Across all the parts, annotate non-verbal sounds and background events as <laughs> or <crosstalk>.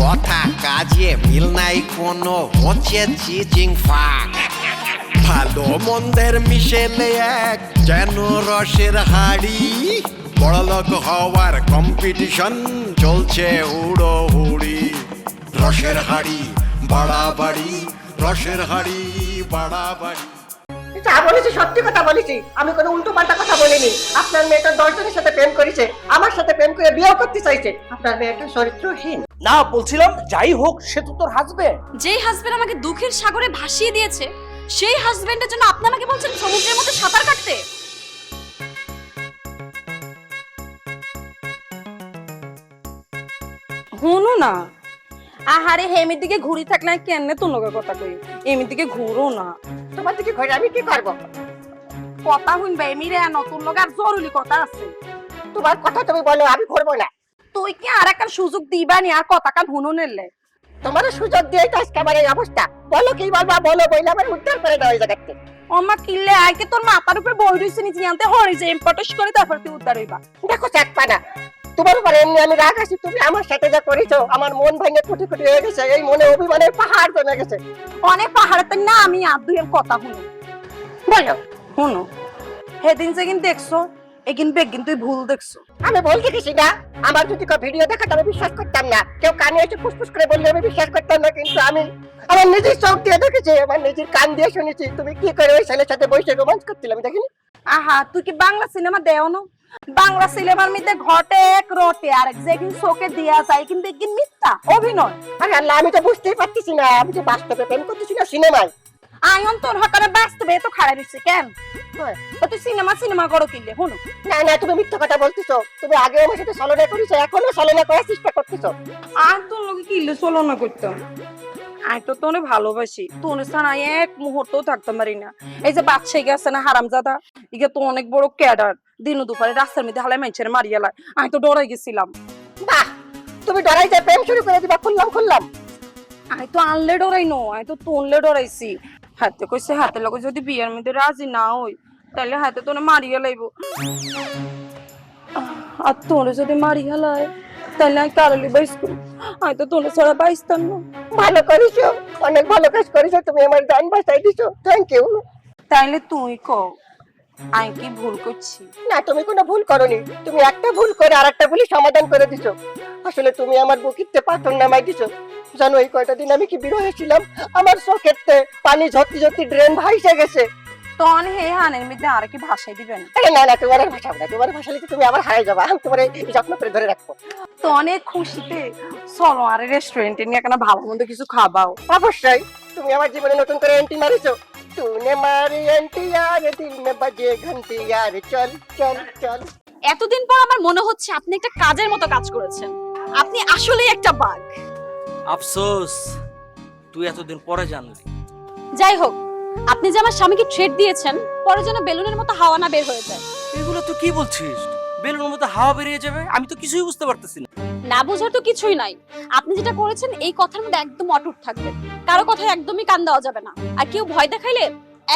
কথা কাজে মিল নাই কোনো হচ্ছে চিচিং ফাক। ভালো মন্দের মিশেলে এক যেন রসের হাড়ি। বড়লোক হওয়ার কম্পিটিশন চলছে হুড়ো হুড়ি রসের হাড়ি, বাড়াবাড়ি, রসের হাড়ি, বাড়াবাড়ি। যা বলেছি, সত্যি কথা বলেছি। আমি কোনো উল্টো পাল্টা কথা বলিনি। আপনার মেয়েটা দশজনের সাথে প্রেম করেছে, আমার সাথে প্রেম করে বিয়েও করতে চাইছে। আপনার মেয়েটা চরিত্রহীন। না বলছিলাম যাই হোক সে তো তোর হাজবেন্ড যেই হাজবেন্ড আমাকে দুঃখের সাগরে ভাসিয়ে দিয়েছে সেই হাজবেন্ডের জন্য আপনি আমাকে বলছেন সমুদ্রের মধ্যে সাঁতার কাটতে? হুনো না। আহারে হেমির দিকে ঘুরি থাকলে কেন তোর লগে কথা কই? এমির দিকে ঘুরো না। তোমার দিকে ঘরে আমি কি করব? কথা শুনবে এমিরে নতুন লগে আর জরুরি কথা আছে। তোমার কথা তুমি বলো আমি করব না। তুই কি আর একটা সুযোগ দিবানি আর কথা কান হুনো নেলে। তোমার সুযোগ দিয়ে তো আজকে আমার এই অবস্থা। বলো কি বলবা বলো বইলে আমার উদ্ধার করে ওই জায়গাতে অমা কিল্লে আইকে তোর মাথার উপরে বই রইছে নিচে আনতে হরি যে ইম্পর্টেন্স করে তারপর তুই উদ্ধার হইবা? দেখো চাক পানা তোমার উপরে এমনি আমি রাগ আছি তুমি আমার সাথে যা করেছ আমার মন ভেঙে কুটি কুটি হয়ে গেছে এই মনে অভিমানের পাহাড় জমে গেছে। অনেক পাহাড়েতে না আমি আর দুই কথা শুনো। বলো। শুনো সেদিন কিন্তু দেখছ এগিন বেগিন তুই ভুল দেখছ। আমি বলতে গেছি না আমার যদি কেউ ভিডিও দেখাতো আমি বিশ্বাস করতাম না। কেউ কানে এসে ফুসফুস করে বললে আমি বিশ্বাস করতাম না কিন্তু আমি আমার নিজের চোখ দিয়ে দেখেছি আমার নিজের কান দিয়ে শুনেছি। তুমি কি করে ওই ছেলের সাথে বসে রোমান্স করছিলে আমি দেখিনি? আহা তুই কি বাংলা সিনেমা দেও না? বাংলা সিনেমার মধ্যে ঘটে এক রটে আর এক যেদিন চোখে দিয়া যায় কিন্তু একদিন মিথ্যা অভিনয়। আরে আল্লাহ আমি তো বুঝতেই পারতেছি না আমি যে বাস্তবে প্রেম করতেছি না সিনেমায়। আয়ন তোর হকারে বাস্তবে তো খাড়া রইছে কেন? হ্যাঁ। তুই সিনেমা সিনেমা করো কিনলে শুনো। না না তুমি মিথ্যা কথা বলতেছো। তুমি আগে আমার সাথে ছলনা করেছ এখনও ছলনা করার চেষ্টা করতেছো। আর তোর লোকে কিনলে চলো না করতাম। আমি তো তোনে ভালোবাসি। তোনে ছাড়া এক মুহূর্ত থাকতে পারি না। এই যে বাদশাহী গেছে না হারামজাদা? ইগে তো অনেক বড় ক্যাডার। দিন দুপুরে রাস্তার মধ্যে হালাই মানুষের মারিয়া লাই আমি তো ডরাই গেছিলাম। বাহ! তুমি ডরাইতে প্রেম শুরু করে দিবা খুললাম খুললাম। আমি তো আনলে ডরাই নো আমি তো তোনলে ডরাইছি। হাতে কইছে হাতে লগে যদি বিয়ের মধ্যে রাজি না হই তাহলে হাতে তোনে মারিয়া লাইব। আর তোরে যদি মারিয়া লাই তাহলে আমি কারলি বাইস করি আমি তো তোনে ছাড়া বাইসতাম না। ভালো করেছ অনেক ভালো কাজ করেছ তুমি আমার গান বাঁচাই দিছো। থ্যাংক ইউ তাইলে তুই কও আমি কি ভুল করছি? না তুমি কোনো ভুল করনি। তুমি একটা ভুল করে আর একটা ভুলই সমাধান করে দিছো। আসলে তুমি আমার বুকিতে পাথর নামাই দিছো। জানো এই কয়টা দিন আমি কি বিরহে ছিলাম? আমার সকেটতে পানি ঝরতে ঝরতে ড্রেন ভাইসে গেছে। তখন হে হানের মধ্যে আর কি ভাষাই দিবেন আরে না না তোমার আর ভাষা না। তোমার ভাষা লিখে তুমি আমার হারাই যাবা। আমি তোমার যত্ন করে ধরে রাখব। তো অনেক খুশিতে চলো আর রেস্টুরেন্টে নিয়ে কেন ভালো মন্দ কিছু খাবাও। অবশ্যই। তুমি আমার জীবনে নতুন করে এন্টি মারিছো। তুনে মারি এন্টি আর দিল মে বাজে ঘন্টি আর চল চল চল। এতদিন পর আমার মনে হচ্ছে আপনি একটা কাজের মতো কাজ করেছেন। আপনি আসলেই একটা বাঘ। আফসোস তুই এতদিন পরে জানলি। যাই হোক আপনি যে আমার স্বামীকে ট্রেড দিয়েছেন পরে যেন বেলুনের মতো হাওয়া না বের হয়ে যায়। এগুলো তুই কি বলছিস? বেলুনের মতো হাওয়া বেরিয়ে যাবে? আমি তো কিছুই বুঝতে পারতেছি না। না বোঝার তো কিছুই নাই। আপনি যেটা করেছেন এই কথার মধ্যে একদম অটুট থাকবে কারও কথায় একদমই কান দেওয়া যাবে না। আর কেউ ভয় দেখাইলে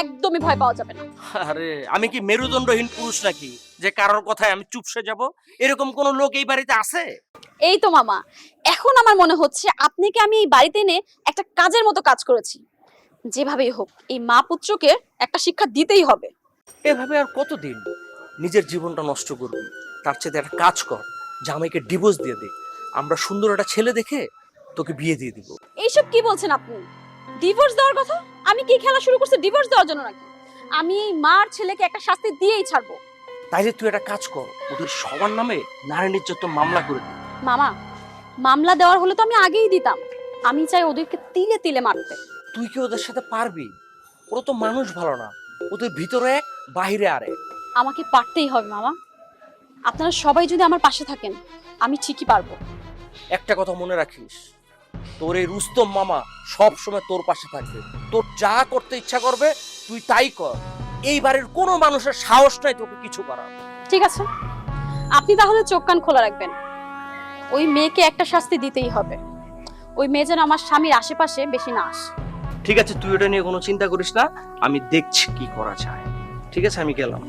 একদমই ভয় পাওয়া যাবে না। আরে আমি কি মেরুদণ্ডহীন পুরুষ নাকি? যে কারোর কথায় আমি চুপসে যাব? এরকম কোন লোক এই বাড়িতে আছে? এই তো মামা এখন আমার মনে হচ্ছে আপনাকে আমি এই বাড়িতে এনে একটা কাজের মতো কাজ করেছি? যেভাবেই হোক এই মা পুত্রকে একটা শিক্ষা দিতেই হবে। এভাবে আর কতদিন? নিজের জীবনটা নষ্ট করবি। তার চেয়ে একটা কাজ কর জামাইকে ডিভোর্স দিয়ে দে। আমরা সুন্দর একটা ছেলে দেখে তোকে বিয়ে দিয়ে দিব। এইসব কি বলছেন আপনি? ডিভোর্স দেওয়ার কথা? আমি কি খেলা শুরু করছি ডিভোর্স দেওয়ার জন্য নাকি? আমি এই মার ছেলেকে একটা শাস্তি দিয়েই ছাড়বো। তাইলে তুই একটা কাজ কর ওদের সবার নামে নারী নির্যাতন মামলা করে দে। মামা মামলা দেওয়ার হলে তো আমি আগেই দিতাম। আমি চাই ওদেরকে তিলে তিলে মারতে। তুই কি ওদের সাথে পারবি? ওরা তো মানুষ ভালো না। ওদের ভিতরে এক বাহিরে আর এক আমাকে পারতেই হবে মামা। আপনারা সবাই যদি আমার পাশে থাকেন আমি ঠিকই পারব। একটা কথা মনে রাখিস তোর এই রুস্তম মামা সব সময় তোর পাশে থাকবে। তোর যা করতে ইচ্ছা করবে তুই তাই কর। এই বাড়ির কোনো মানুষের সাহস নাই তোকে কিছু করার। ঠিক আছে। আপনি তাহলে চোখ কান খোলা রাখবেন। ওই মেয়েকে একটা শাস্তি দিতেই হবে। ওই মেয়ে যেন আমার স্বামীর আশেপাশে বেশি না আসে। ঠিক আছে তুই ওটা নিয়ে কোনো চিন্তা করিস না। আমি দেখছি কি করা যায়। ঠিক আছে আমি গেলাম।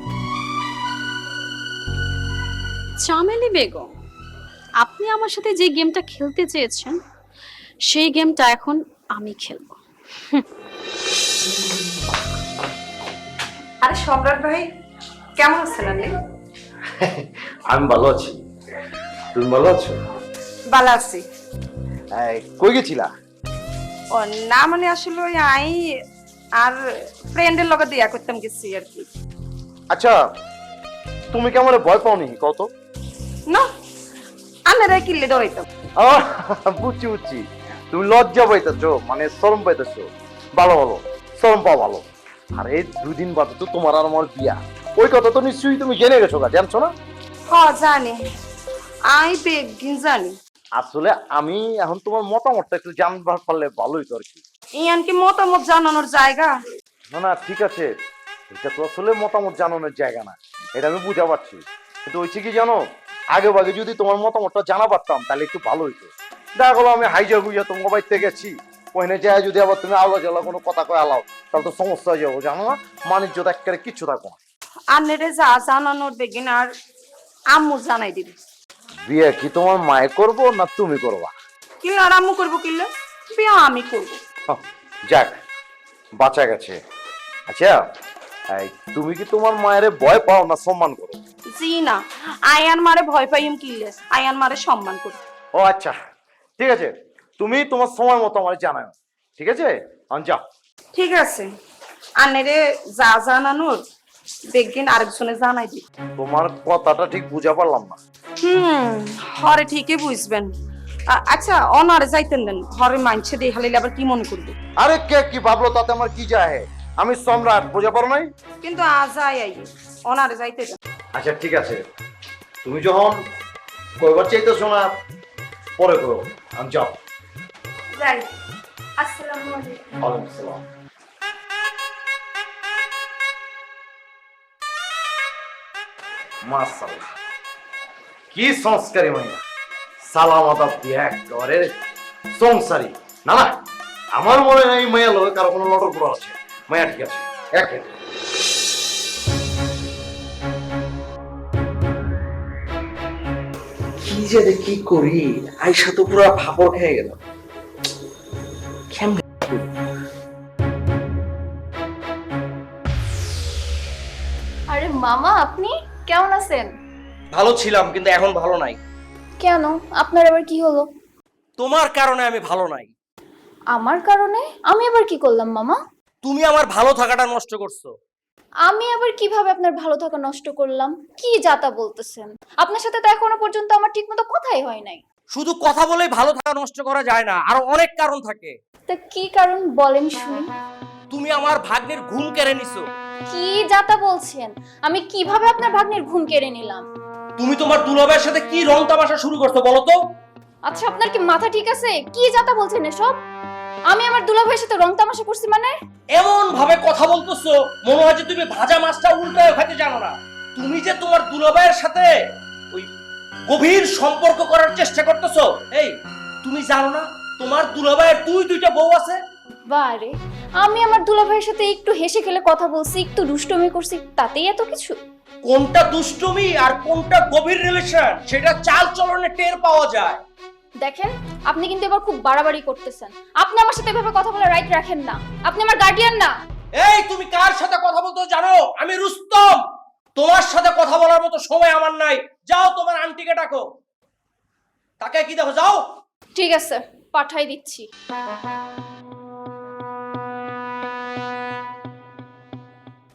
চামেলি বেগম আপনি আমার সাথে যে গেমটা খেলতে চেয়েছেন সেই গেমটা এখন আমি খেলব। আরে সম্রাট ভাই কেমন আছেন আপনি? আমি ভালো আছি। তুমি ভালো আছো? ভালো আছি। কই গেছিলা? ও না মানে আসলে ওই আই আর ফ্রেন্ডের লগে দিয়া করতাম গেছি আর কি। আচ্ছা তুমি কি আমার ভয় পাওনি? কত না আনারা কিল্লে ডরাইতাম বুঝছি বুঝছি। তুমি লজ্জা পাইতেছো মানে শরম পাইতেছো। ভালো ভালো শরম পাও ভালো। আর এই দুদিন বাদে তো তোমার আর আমার বিয়া। ওই কথা তো নিশ্চয়ই তুমি জেনে গেছো গা জানছো না? হ জানি। আই বেগিন জানি। আসলে আমি এখন তোমার মতামতটা একটু জানবার পারলে ভালোই তো আর কি। ইয়ান কি মতামত জানানোর জায়গা? না না ঠিক আছে। এটা তো আসলে মতামত জানানোর জায়গা না। এটা আমি বুঝা পারছি। কিন্তু হয়েছে কি জানো? আগে ভাগে যদি তোমার মতামতটা জানা পারতাম তাহলে একটু ভালো হইতো। দেখা গেলো আমি হাইজা গুইয়া তোমার বাড়িতে গেছি। ওখানে যায় যদি আবার তুমি আলো জ্বালা কোনো কথা কয়ে আলাও তাহলে তো সমস্যা হয়ে যাব জানো না? তো একেবারে কিচ্ছু থাকব না। আন্নেরে যা জানানোর বেগিন আর আম্মু জানাই দিবি। বিয়ে কি তোমার মায়ে করব না তুমি করবা? কিল্লে আর আম্মু করব কিল্লে বিয়া আমি করব। যাক বাঁচা গেছে। আচ্ছা এই, তুমি কি তোমার মায়ের ভয় পাও না সম্মান করো? জি না আয়ান মারে ভয় পাইম কিল্লে আয়ান মারে সম্মান করি। ও আচ্ছা। ঠিক আছে? তুমি তোমার সময় মতো আমার জানাও ঠিক আছে? এখন যাও। ঠিক আছে। আন্নেরে যা জানানোর বেগিন আরেকজনে জানাই দিবি। তোমার কথাটা ঠিক বুঝা পারলাম না। হুম হরে ঠিকই বুঝবেন। আচ্ছা অনারে যাইতেন দেন। হরে মানছে দিয়ে হালিলে আবার কি মনে করবে? আরে কে কি ভাবলো তাতে আমার কি যায়? আমি সম্রাট বুঝা পারো নাই? কিন্তু আজ আই অনারে যাইতে আচ্ছা ঠিক আছে। তুমি যখন কয়বার চাইতেছো না পরে করো। আমি যাও। যাই। আসসালামু আলাইকুম। ওয়ালাইকুম আসসালাম। মাশাআল্লাহ। কি সংস্কারী মহিলা সালামত আপনি একেবারে সংসারী। না না। আমার মনে হয় এই মেয়ে লোক কারও কোনো লটর পুরো আছে। মায়া ঠিক আছে। একে যে কি করি আইসা তো পুরো খেয়ে গেল। কেমনে আরে মামা আপনি কেমন আছেন? ভালো ছিলাম কিন্তু এখন ভালো নাই। কেন? আপনার আবার কি হলো? তোমার কারণে আমি ভালো নাই। আমার কারণে? আমি আবার কি করলাম মামা? তুমি আমার ভালো থাকাটা নষ্ট করছ। আমি আবার কীভাবে আপনার ভালো থাকা নষ্ট করলাম? কি যাতা বলতেছেন? আপনার সাথে তো এখনও পর্যন্ত আমার ঠিকমতো কথাই হয় নাই। শুধু কথা বলেই ভালো থাকা নষ্ট করা যায় না আরও অনেক কারণ থাকে। তা কি কারণ বলেন শুনি। তুমি আমার ভাগ্নের ঘুম কেড়ে নিছো। কি যাতা বলছেন? আমি কীভাবে আপনার ভাগ্নের ঘুম কেড়ে নিলাম? তুমি তোমার দুলাভাইয়ের সাথে কি রং তামাশা শুরু করছ বলো তো? আচ্ছা আপনার কি মাথা ঠিক আছে? কি যাতা বলছেন এসব? আমি আমার দুলাভাইয়ের সাথে রং তামাশা করছি মানে? এমন ভাবে কথা বলতেছো মনে হয় যে তুমি ভাজা মাছটা উল্টায় খাইতে জানো না। তুমি যে তোমার দুলাভাইয়ের সাথে ওই গভীর সম্পর্ক করার চেষ্টা করতেছো এই তুমি জানো না তোমার দুলাভাইয়ের দুই দুইটা বউ আছে? বারে আমি আমার দুলাভাইয়ের সাথে একটু হেসে খেলে কথা বলছি একটু দুষ্টমি করছি তাতেই এত কিছু? কোনটা দুষ্টুমি আর কোনটা গভীর রিলেশন সেটা চাল চলনে টের পাওয়া যায়। দেখেন আপনি কিন্তু এবার খুব বাড়াবাড়ি করতেছেন। আপনি আমার সাথে এভাবে কথা বলার রাইট রাখেন না। আপনি আমার গার্ডিয়ান না। এই তুমি কার সাথে কথা বলতে জানো? আমি রুস্তম। তোমার সাথে কথা বলার মতো সময় আমার নাই। যাও তোমার আন্টিকে ডাকো। তাকে কি দেখো যাও। ঠিক আছে পাঠাই দিচ্ছি।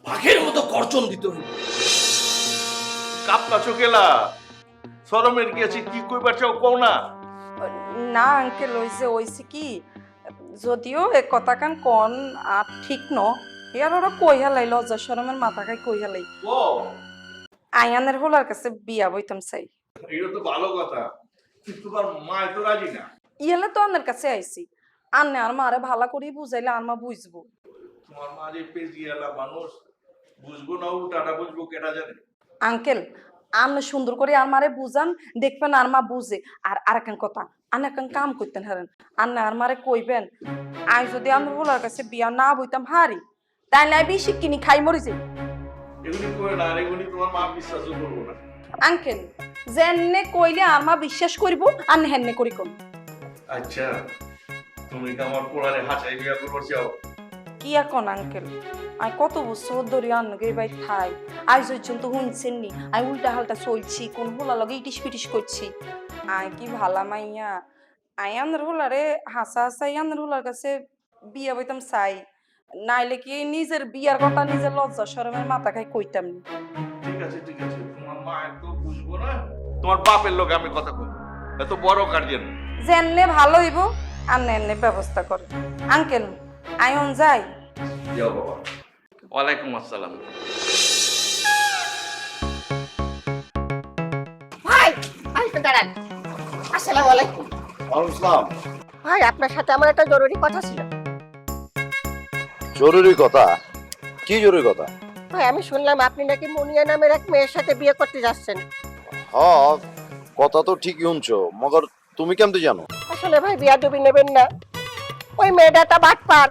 বাঘের মতো গর্জন দিতে হইবে কাপলা চোখেলা সরমের গেছে কি কইবার চাও কও না? না আঙ্কেল হইছে হইছে কি যদিও এ কথা কান কন আর ঠিক ন। ইয়ার ওরা কই হেলাই লজ্জা শরমের মাথা খাই কই হেলাই। ও আয়ানের হোলার কাছে বিয়া বইতাম চাই। এটা তো ভালো কথা। কিন্তু তোমার মা তো রাজি না। ইয়েলে তো আন্নের কাছে আইছি। আন্নে আর মারে ভালো করে বুঝাইলে আর মা বুঝব। তোমার মা যে পেজিয়ালা মানুষ বুঝব না উল্টাটা বুঝব কেটা জানে? আঙ্কেল আন্নে সুন্দর করে আর মারে বুঝান দেখবেন আর মা বুঝে। আর আরেকখান কথা আন্নে একখান কাম করতেন হারেন। আন্নে আর মারে কইবেন আই যদি আন্নের বলার কাছে বিয়া না বইতাম হারি তাই না বেশি কিনি খাই মরি যাই। এগুলি করে না এগুলি তোমার মা বিশ্বাসও করব না। আঙ্কেল যেনে কইলে আর মা বিশ্বাস করব আর হেননে করি কোন আচ্ছা তুমি কি আমার পোড়ারে হাঁচাই বিয়া করব চাও? কি এখন আঙ্কেল? আই কত বছর ধরে আন্নকে ভাই খাই। আজ পর্যন্ত শুনছেন নি। আই উল্টা হালটা চলছি কোন হোলা লগে ইটিস পিটিস করছি। আই কি ভালা মাইয়া। আই আন্দার হোলারে হাসা হাসাই আন্দার হোলার কাছে বিয়া বইতাম চাই। নাইলে কি নিজের বিয়ার কথা নিজের লজ্জা শরমের মাথা খাই কইতাম নি। ঠিক আছে ঠিক আছে তোমার মা একটু বুঝব না। তোমার বাপের লোক আমি কথা কই এত বড় গার্জেন যেনে ভালো হইব আর এনে ব্যবস্থা করে। আঙ্কেল আইন যাই। যাও বাবা। ওয়ালাইকুম আসসালাম। ভাই ভাই দাঁড়ান। আসসালামু আলাইকুম। ইসলাম ভাই আপনার সাথে আমার একটা জরুরি কথা ছিল। জরুরি কথা? কি জরুরি কথা? ভাই আমি শুনলাম আপনি নাকি মুনিয়া নামের এক মেয়ের সাথে বিয়ে করতে যাচ্ছেন। হ কথা তো ঠিকই শুনছো মগর তুমি কেমতে জানো? আসলে ভাই বিয়া ডুবি নেবেন না। ওই মেয়েটা বাটপার।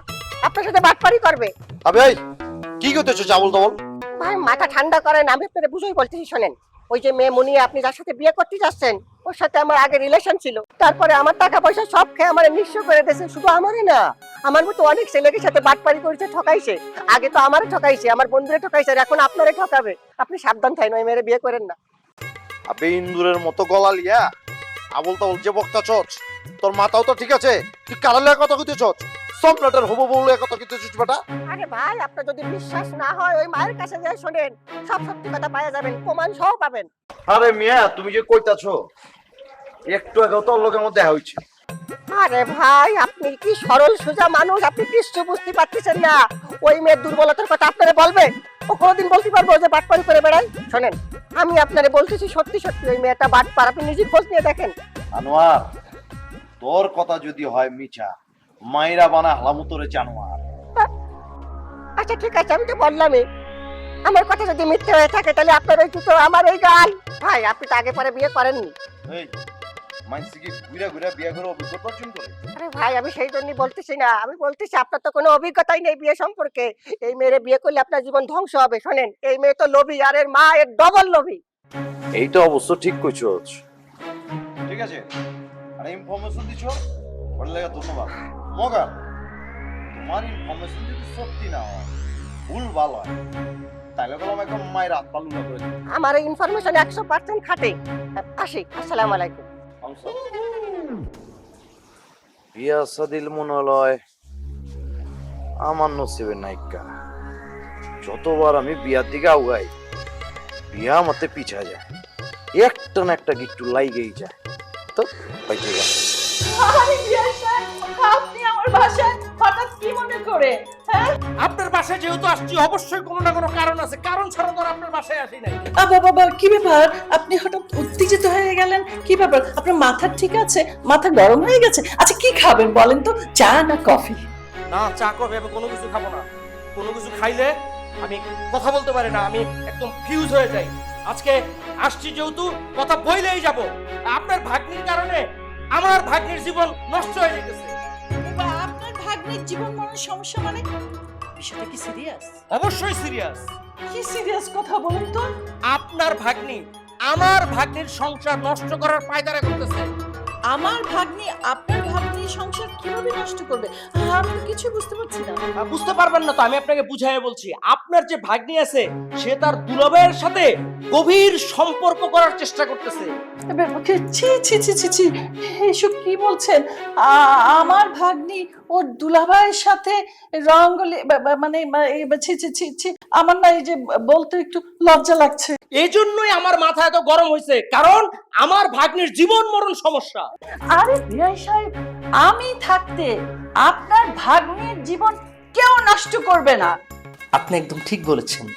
আপনার সাথে বাটপারি করবে। আবে এই! কি করতেছো চাবল তাবল? ভাই মাথা ঠান্ডা করেন আমি আপনাদের বুঝেই বলতেছি শোনেন। ওই যে মেয়ে মুনিয়া আপনি যার সাথে বিয়ে করতে যাচ্ছেন ওর সাথে আমার আগে রিলেশন ছিল। তারপরে আমার টাকা পয়সা সব খেয়ে আমার নিঃস্ব করে দিয়েছে শুধু আমারই না। আমার মতো অনেক ছেলেদের সাথে বাটপারি করেছে ঠকাইছে। আগে তো আমারে ঠকাইছে আমার বন্ধুরে ঠকাইছে আর এখন আপনারে ঠকাবে। আপনি সাবধান থাকেন ওই মেয়েরে বিয়ে করেন না। আবে ইন্দুরের মতো গলা লিয়া আবল তাবল যে বক্তা চচ তোর মাথাও তো ঠিক আছে তুই কারালে কথা কইতে চচ। সম্রাটের হব বলে কথা আরে ভাই আপনার যদি বিশ্বাস না হয় ওই মায়ের কাছে যাই শোনেন সব সত্যি কথা পাওয়া যাবেন প্রমাণ সহ পাবেন। আরে মিয়া তুমি যে কইতাছো একটু আগে তোর লোকের মধ্যে দেখা হইছে। আরে ভাই আপনি কি সরল সোজা মানুষ আপনি বুঝতে পারতেছেন না। ওই মেয়ের দুর্বলতার কথা আপনারা বলবে ও কোনোদিন বলতে পারব যে বাটপারি করে বেড়াই শোনেন আমি আপনারে বলতেছি সত্যি সত্যি ওই মেয়েটা বাটপার আপনি নিজে খোঁজ নিয়ে দেখেন। আনোয়ার তোর কথা যদি হয় মিছা মাইরা বানা হালামুতরে জানোয়ার আচ্ছা ঠিক আছে আমি তো বললামই। আমার কথা যদি মিথ্যে হয়ে থাকে তাহলে আপনার ওই জুতো আমার ওই গাল। ভাই আপনি তো আগে পরে বিয়ে করেননি। এই মাইনসি কি ঘুরে ঘুরে বিয়ে করে অভিজ্ঞতা অর্জন করে? আরে ভাই আমি সেই জন্যই বলতেছি না। আমি বলতেছি আপনার তো কোনো অভিজ্ঞতাই নেই বিয়ে সম্পর্কে। এই মেয়েরে বিয়ে করলে আপনার জীবন ধ্বংস হবে শোনেন। এই মেয়ে তো লোভী আর এর মা এর ডবল লোভী। এইটা অবশ্য ঠিক কইছো ঠিক আছে। আর ইনফরমেশন দিছো ওর লাগে ধন্যবাদ। মগা তোমার ইনফরমেশন যদি সত্যি না হয় ভুল ভালো হয় তাহলে বললাম একদম মায়ের হাত পালু না করে। আমার ইনফরমেশন একশো পার্সেন্ট খাটে। আসি আসসালামু আলাইকুম। অংশ। বিয়া সাদিল মনালয় আমার নসিবের নায়িকা। যতবার আমি বিয়ার দিকে আউগাই বিয়া আমাতে পিছা যায়। একটা না একটা গিট্টু লাইগেই যায়। তো পাইতে গেল। বাসায় হঠাৎ কি মনে করে আপনার বাসায় যেহেতু আসছি অবশ্যই কোনো না কোনো কারণ আছে। কারণ ছাড়া তো আর আপনার বাসায় আসি নাই। বাবা বাবা কি ব্যাপার? আপনি হঠাৎ উত্তেজিত হয়ে গেলেন? কি ব্যাপার? আপনার মাথা ঠিক আছে? মাথা গরম হয়ে গেছে? আচ্ছা কি খাবেন বলেন তো? চা না কফি? না চা কফি আমি কোনো কিছু খাব না। কোনো কিছু খাইলে আমি কথা বলতে পারি না আমি একদম ফিউজ হয়ে যাই। আজকে আসছি যেহেতু কথা বইলেই যাব। আপনার ভাগ্নির কারণে আমার ভাগ্নির জীবন নষ্ট হয়ে যেতেছে। আপনার জীবন মরণ সমস্যা মানে? বিষয়টা কি সিরিয়াস অবশ্যই সিরিয়াস কি সিরিয়াস কথা বলুন তো? আপনার ভাগ্নি আমার ভাগ্নির সংসার নষ্ট করার পায়দারা করতেছে। আমার ভাগ্নি আপনার ভাগ্নির সংসার কীভাবে নষ্ট করবে? আমি কিছু বুঝতে পারছি না। বুঝতে পারবেন না তো আমি আপনাকে বুঝাই বলছি। আপনার যে ভাগ্নি আছে সে তার দুলাভাইয়ের সাথে গভীর সম্পর্ক করার চেষ্টা করতেছে। ছি ছি ছি ছি ছি এসব কি বলছেন? আমার ভাগ্নি ওর দুলাভাইয়ের সাথে রঙ্গলি মানে ছি ছি ছি ছি আমার না এই যে বলতে একটু লজ্জা লাগছে। এই জন্যই আমার মাথা এত গরম হয়েছে কারণ আমার ভাগ্নির জীবন মরণ সমস্যা। আরে বিআই সাহেব আমি থাকতে আপনার ভাগ্নির জীবন কেউ নষ্ট করবে না। আপনি একদম ঠিক বলেছেন।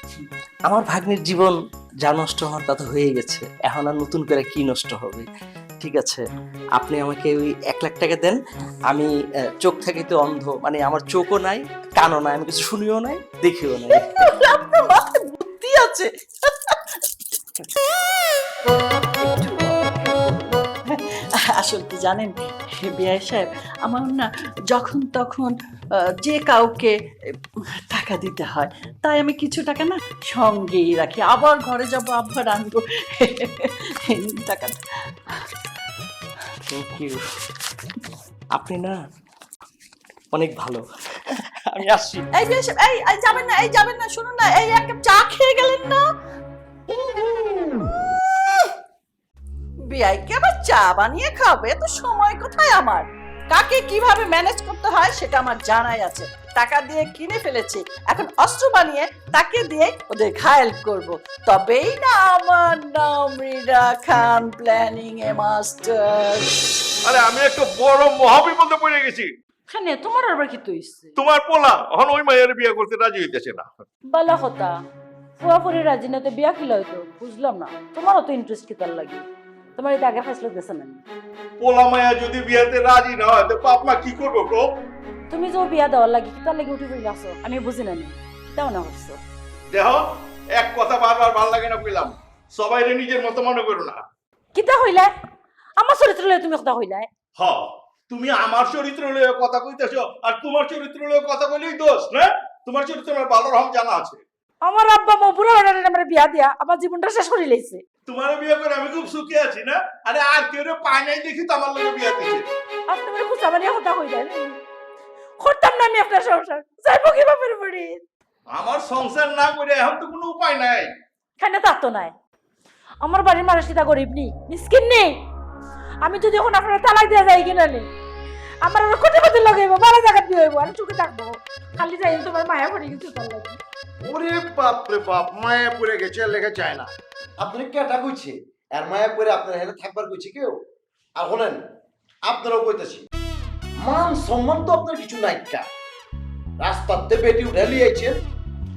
আমার ভাগ্নির জীবন যা নষ্ট হওয়ার তা তো হয়ে গেছে। এখন আর নতুন করে কি নষ্ট হবে? ঠিক আছে আপনি আমাকে ওই এক লাখ টাকা দেন। আমি চোখ চোখ থাকিতে অন্ধ মানে আমার চোখও নাই কানও নাই আমি কিছু শুনিও নাই দেখিও নাই। আপনার মাথায় বুদ্ধি আছে। <laughs> আসলে কি জানেন বিআই সাহেব? আমার না যখন তখন যে কাউকে টাকা দিতে হয় তাই আমি কিছু টাকা না সঙ্গেই রাখি। আবার ঘরে যাব আবার আনব। টাকাটা থ্যাংক ইউ আপনি না অনেক ভালো। আমি আসছি। এই এই যাবেন না এই যাবেন না শুনুন না এই এক কাপ চা খেয়ে গেলেন না? বিআইকে আবার চা বানিয়ে খাবে তো সময় কোথায় আমার? কাকে কীভাবে ম্যানেজ করতে হয় সেটা আমার জানাই আছে। টাকা দিয়ে কিনে ফেলেছি। এখন অস্ত্র বানিয়ে তাকে দিয়ে ওদের ঘায়েল করব। তবেই না আমার নাম রিডা খান প্ল্যানিং এ মাস্টার আরে আমি একটা বড় মহাবিপদে পড়ে গেছি। খানে তোমার আবার কি তুইছে তোমার পোলা এখন ওই মায়ের বিয়ে করতে রাজি হইতেছে না। বালা কথা। ফুয়াফুরি রাজি না তো বিয়া কি লয়তো বুঝলাম না। তোমারও তো ইন্টারেস্ট কি তার লাগে? তোমার এটা আগে ফেসলে দিছে না পোলা মায়া যদি বিয়াতে রাজি না হয় তো বাপ মা কি করব গো? তুমি যে বিয়া দেওয়ার লাগি কি তার লাগে উঠে পড়ে আসো? আমি বুঝি না নি। তেও না হচ্ছে দেহ এক কথা বারবার ভালো লাগে না কইলাম। সবাই নিজের মতো মনে করো না। কিতা হইলে? আমার চরিত্র লয়ে তুমি কথা হইলে? হ তুমি আমার চরিত্র লয়ে কথা কইতেছো আর তোমার চরিত্র লয়ে কথা কইলেই দোষ না? তোমার চরিত্র আমার ভালো রকম জানা আছে। আমার আব্বা মো বুড়া বেড়ারে আমার বিয়া দিয়া আমার জীবনটা শেষ করে লাইছে। তোমার বিয়ে করে আমি খুব সুখী আছি না? আরে আর কেউ পায় নাই দেখি তো আমার লগে বিয়ে দিছে। আপনি আমার খুশা বানিয়ে কথা হইলে করতাম না আমি আপনার সংসার। যাইব কি বাপের বাড়ি? আমার সংসার না করে এখন তো কোনো উপায় নাই। খানে তার তো নাই। আমার বাড়ির মানুষ কিতা গরিব নি? মিসকিন নেই আমি যদি এখন আপনার তালাক দিয়ে যাই কিনা নেই আমার আরও কোটি কোটি লাগাইব বারো জায়গা দিয়ে হইব আমি চুকে থাকব। খালি যাই তোমার মায়া পড়ে গেছে তার লাগে। ওরে বাপ রে বাপ মায়া পড়ে গেছে, আর লেগে যায় না। আপনি কেটা কইছে? আর মায়া পড়ে আপনার হেনে থাকবার কইছে কেউ? আর শোনেন আপনারাও কইতেছি। মান সম্মান তো আপনার কিছু নাই রাস্তাতে বেটি উঠে লিয়েছেন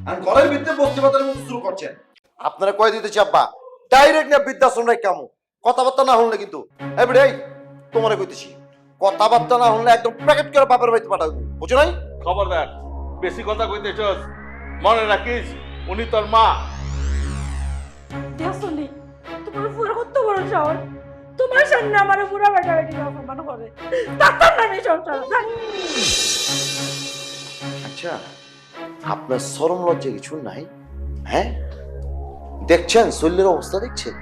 আর ঘরের ভিতরে বসতে পাতার মতো শুরু করছেন। আপনারা কয় দিতেছি, আব্বা ডাইরেক্ট না বৃদ্ধাশ্রম নাই কেমন কথাবার্তা না হলে কিন্তু। এবারে এই, তোমারে কইতেছি। কথাবার্তা না হলে একদম প্যাকেট করে বাপের বাড়িতে পাঠাবো বুঝো নাই? খবরদার, বেশি কথা কইতেছস। মনে রাখিস উনি তোর মা। দেখছনি তোমার পুরো কত বড় শহর তোমার সামনে আমার পুরো বেটা বেটি অপমান করে। তার না আমি সংসার আচ্ছা আপনার সরম লজ্জা কিছু নাই? হ্যাঁ? দেখছেন শরীরের অবস্থা দেখছেন?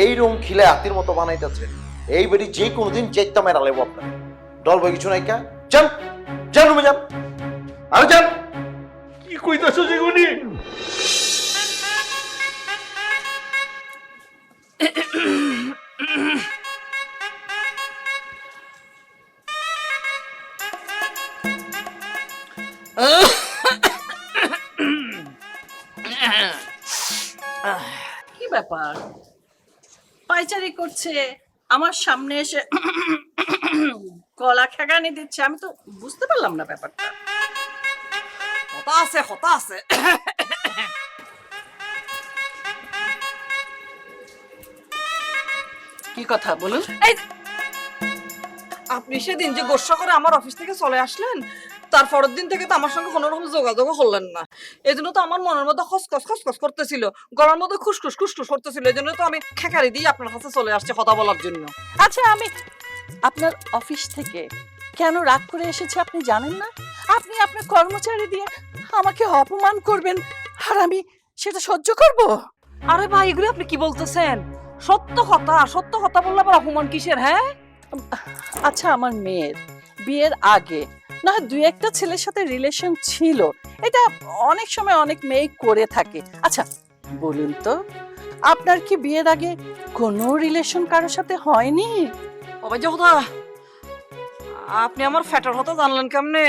এই রুম খিলে হাতির মতো বানাইতেছে এই বেরি যে কোনোদিন চেকটা মেরা লেবো আপনার। ডল বই কিছু নাই কা? যান যান রুমে যান। আরে যান। কি কইতেছস কি ব্যাপার? পাইচারি করছে, আমার সামনে এসে গলা খেগানি দিচ্ছে, আমি তো বুঝতে পারলাম না ব্যাপারটা। হতা আছে হতা আছে কি কথা বলুন। আপনি সেদিন যে গোসা করে আমার অফিস থেকে চলে আসলেন তার পরের দিন থেকে তো আমার সঙ্গে কোনো রকম যোগাযোগ করলেন না। এই জন্য তো আমার মনের মধ্যে খসখস খসখস করতেছিল। গলার মধ্যে খুসখুস খুসখুস করতেছিল। এই জন্য তো আমি খেকারি দিয়ে আপনার কাছে চলে আসছে কথা বলার জন্য। আচ্ছা আমি আপনার অফিস থেকে কেন রাগ করে এসেছে আপনি জানেন না? আপনি আপনার কর্মচারী দিয়ে আমাকে অপমান করবেন আর আমি সেটা সহ্য করব। আরে ভাই এগুলো আপনি কি বলতেছেন? সত্য কথা সত্য কথা বললে আবার অপমান কিসের হ্যাঁ? আচ্ছা আমার মেয়ের বিয়ের আগে না হয় দুই একটা ছেলের সাথে রিলেশন ছিল। এটা অনেক সময় অনেক মেয়ে করে থাকে। আচ্ছা বলুন তো আপনার কি বিয়ের আগে কোনো রিলেশন কারোর সাথে হয়নি? কথা আপনি আমার ফ্যাটার হতে জানলেন কেমনে?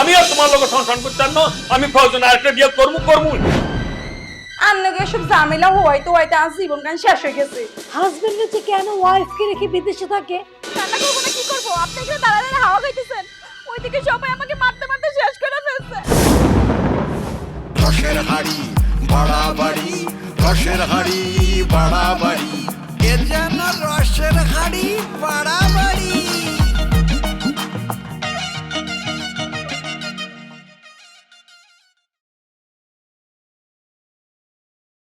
আমি আর তোমার লোক সংসার করতাম না। আমি প্রয়োজন আরেকটা বিয়ে করব করব আন্নাকে এসব ঝামেলা হওয়াইতে হওয়াইতে আজ জীবন গান শেষ হয়ে গেছে। হাজবেন্ডের যে কেন ওয়াইফকে রেখে বিদেশে থাকে? রান্না করব না কি করব? আপনি এখানে দাঁড়া দাঁড়া হাওয়া খাইতেছেন। ওইদিকে সবাই আমাকে মারতে মারতে শেষ করে ফেলছে। রসের হাড়ি বাড়াবাড়ি রসের হাড়ি বাড়াবাড়ি। এর জন্য রসের হাড়ি পাড়াবাড়ি